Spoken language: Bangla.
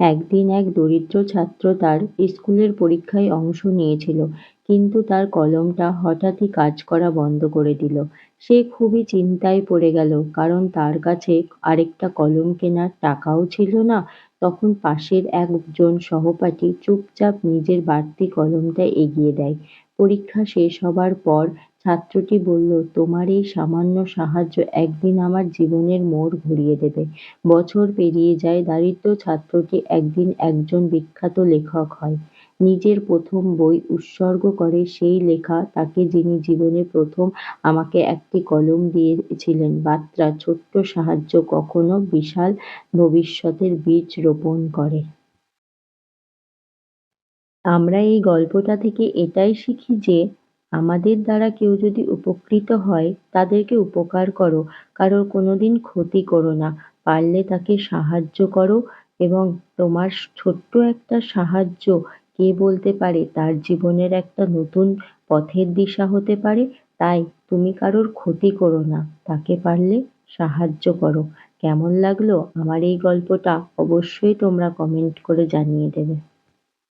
একদিন এক দরিদ্র ছাত্র তার স্কুলের পরীক্ষায় অংশ নিয়েছিল, কিন্তু তার কলমটা হঠাৎই কাজ করা বন্ধ করে দিল। সে খুবই চিন্তায় পড়ে গেল, কারণ তার কাছে আরেকটা কলম কেনার টাকাও ছিল না। তখন পাশের একজন সহপাঠী চুপচাপ নিজের বাড়তি কলমটা এগিয়ে দেয়। পরীক্ষা শেষ হবার পর ছাত্রটি বলল, তোমার এই সামান্য সাহায্য একদিন আমার জীবনের মোড় ঘুরিয়ে দেবে। বছর পেরিয়ে যায়, দারিদ্র ছাত্রটি একদিন একজন বিখ্যাত লেখক হয়। নিজের প্রথম বই উৎসর্গ করে সেই লেখা তাকে যিনি জীবনে প্রথম আমাকে একটি কলম দিয়েছিলেন। বার্তা, ছোট্ট সাহায্য কখনো বিশাল ভবিষ্যতের বীজ রোপণ করে। আমরা এই গল্পটা থেকে এটাই শিখি যে আমাদের দ্বারা কেউ যদি উপকৃত হয়, তাদেরকে উপকার করো। কারোর কোনোদিন ক্ষতি করো না। পারলে তাকে সাহায্য করো এবং তোমার ছোট্ট একটা সাহায্য কে বলতে পারে? তার জীবনের একটা নতুন পথের দিশা হতে পারে। তাই তুমি কারোর ক্ষতি করো না। তাকে পারলে সাহায্য করো। কেমন লাগল আমার এই গল্পটা অবশ্যই তোমরা কমেন্ট করে জানিয়ে দেবে।